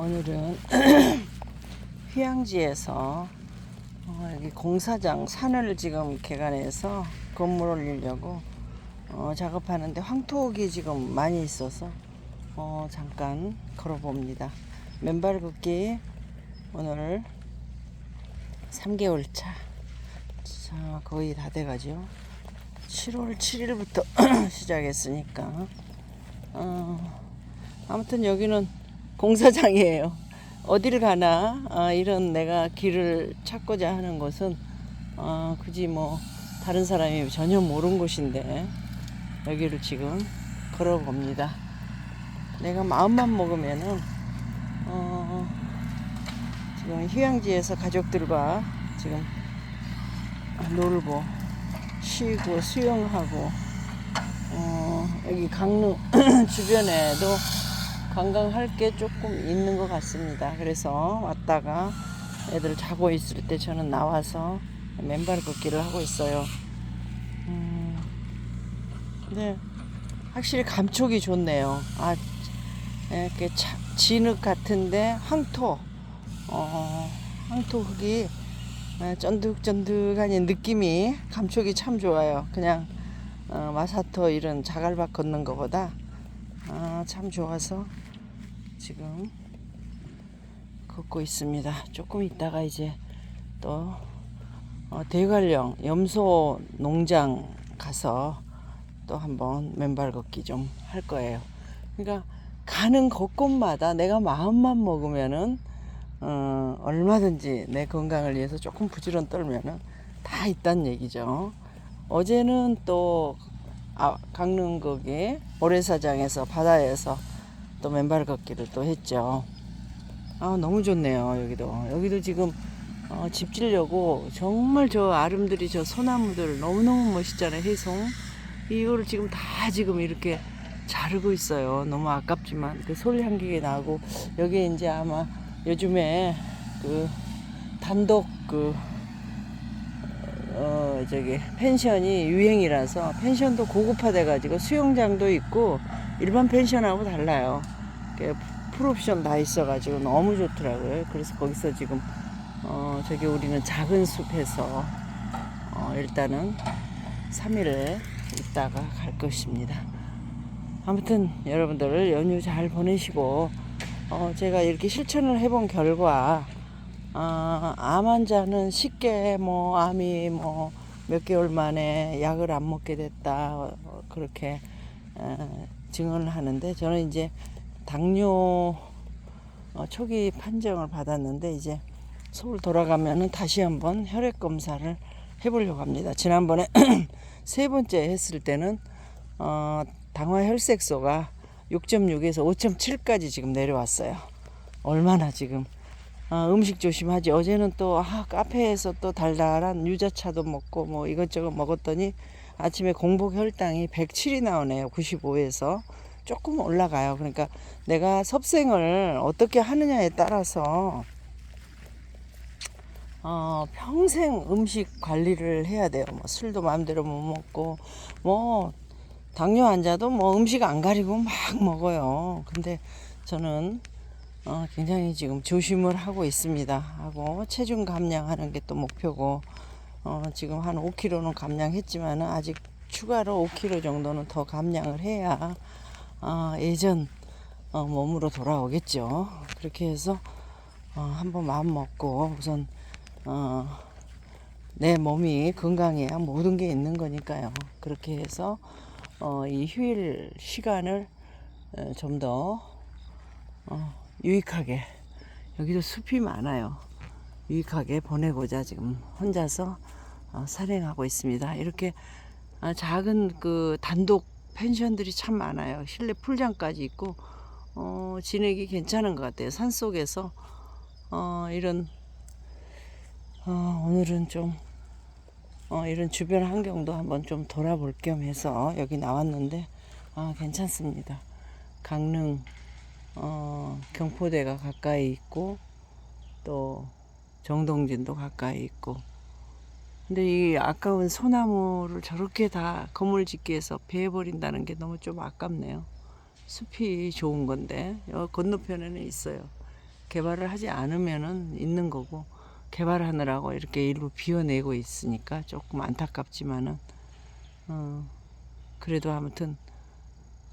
오늘은 휴양지에서 어, 여기 공사장 산을 지금 개간해서 건물 올리려고 어, 작업하는데 황토옥이 지금 많이 있어서 어, 잠깐 걸어봅니다. 맨발 걷기 오늘 3개월 차. 자, 거의 다 돼가죠. 7월 7일부터 시작했으니까. 어, 아무튼 여기는 공사장이에요. 어디를 가나 아, 이런 내가 길을 찾고자 하는 곳은 아, 굳이 뭐 다른 사람이 전혀 모르는 곳인데 여기를 지금 걸어봅니다. 내가 마음만 먹으면은 어, 지금 휴양지에서 가족들과 지금 놀고 쉬고 수영하고 어, 여기 강릉 주변에도 관광할 게 조금 있는 것 같습니다. 그래서 왔다가 애들 자고 있을 때 저는 나와서 맨발 걷기를 하고 있어요. 음, 근데 확실히 감촉이 좋네요. 아, 이렇게 차, 진흙 같은데 황토, 어, 황토 흙이 아, 쫀득쫀득한 이 느낌이 감촉이 참 좋아요. 그냥 어, 마사토 이런 자갈밭 걷는 것보다 아, 참 좋아서 지금 걷고 있습니다. 조금 있다가 이제 또 어, 대관령 염소 농장 가서 또 한번 맨발 걷기 좀 할 거예요. 그러니까 가는 곳곳마다 내가 마음만 먹으면은 어, 얼마든지 내 건강을 위해서 조금 부지런 떨면은 다 있단 얘기죠. 어제는 또 아, 강릉 거기 모래사장에서 바다에서 또 맨발 걷기를 또 했죠. 아 너무 좋네요 여기도. 여기도 지금 어, 집 지려고 정말 저 아름드리 저 소나무들 너무너무 멋있잖아요 해송. 이거를 지금 다 지금 이렇게 자르고 있어요. 너무 아깝지만 그 솔 향기가 나고 여기 이제 아마 요즘에 그 단독 그 어, 저기, 펜션이 유행이라서 펜션도 고급화돼 가지고 수영장도 있고 일반 펜션하고 달라요. 그 풀옵션 다 있어 가지고 너무 좋더라고요. 그래서 거기서 지금 어, 저기 우리는 작은 숲에서 어, 일단은 3일을 있다가 갈 것입니다. 아무튼 여러분들 연휴 잘 보내시고 어, 제가 이렇게 실천을 해본 결과 아, 암 환자는 쉽게 뭐 암이 뭐 몇 개월 만에 약을 안 먹게 됐다 어, 그렇게 어, 증언을 하는데 저는 이제 당뇨 어, 초기 판정을 받았는데 이제 서울 돌아가면은 다시 한번 혈액 검사를 해보려고 합니다. 지난번에 세 번째 했을 때는 어, 당화 혈색소가 6.6에서 5.7까지 지금 내려왔어요. 얼마나 지금 아, 음식 조심하지. 어제는 또 아, 카페에서 또 달달한 유자차도 먹고 뭐 이것저것 먹었더니 아침에 공복 혈당이 107이 나오네요. 95에서 조금 올라가요. 그러니까 내가 섭생을 어떻게 하느냐에 따라서 어, 평생 음식 관리를 해야 돼요. 뭐 술도 마음대로 못 먹고 뭐 당뇨 환자도 뭐 음식 안 가리고 막 먹어요. 근데 저는 어, 굉장히 지금 조심을 하고 있습니다. 하고 체중 감량하는 게 또 목표고 어, 지금 한 5kg는 감량했지만은 아직 추가로 5kg 정도는 더 감량을 해야 어, 예전 어, 몸으로 돌아오겠죠. 그렇게 해서 어, 한번 마음 먹고 우선 어, 내 몸이 건강해야 모든 게 있는 거니까요. 그렇게 해서 어, 이 휴일 시간을 어, 좀더 어, 유익하게 여기도 숲이 많아요. 유익하게 보내고자 지금 혼자서 어, 산행하고 있습니다. 이렇게 어, 작은 그 단독 펜션들이 참 많아요. 실내 풀장까지 있고 어, 지내기 괜찮은 것 같아요. 산 속에서 어, 이런 어, 오늘은 좀 어, 이런 주변 환경도 한번 좀 돌아볼 겸 해서 여기 나왔는데 아, 괜찮습니다. 강릉 어, 경포대가 가까이 있고 또 정동진도 가까이 있고. 근데 이 아까운 소나무를 저렇게 다 건물 짓기 위해서 베어버린다는 게 너무 좀 아깝네요. 숲이 좋은 건데 여 건너편에는 있어요. 개발을 하지 않으면은 있는 거고 개발하느라고 이렇게 일부 비워내고 있으니까 조금 안타깝지만은 어, 그래도 아무튼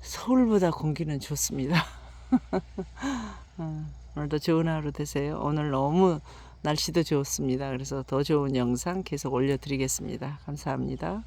서울보다 공기는 좋습니다. 어, 오늘도 좋은 하루 되세요. 오늘 너무 날씨도 좋습니다. 그래서 더 좋은 영상 계속 올려드리겠습니다. 감사합니다.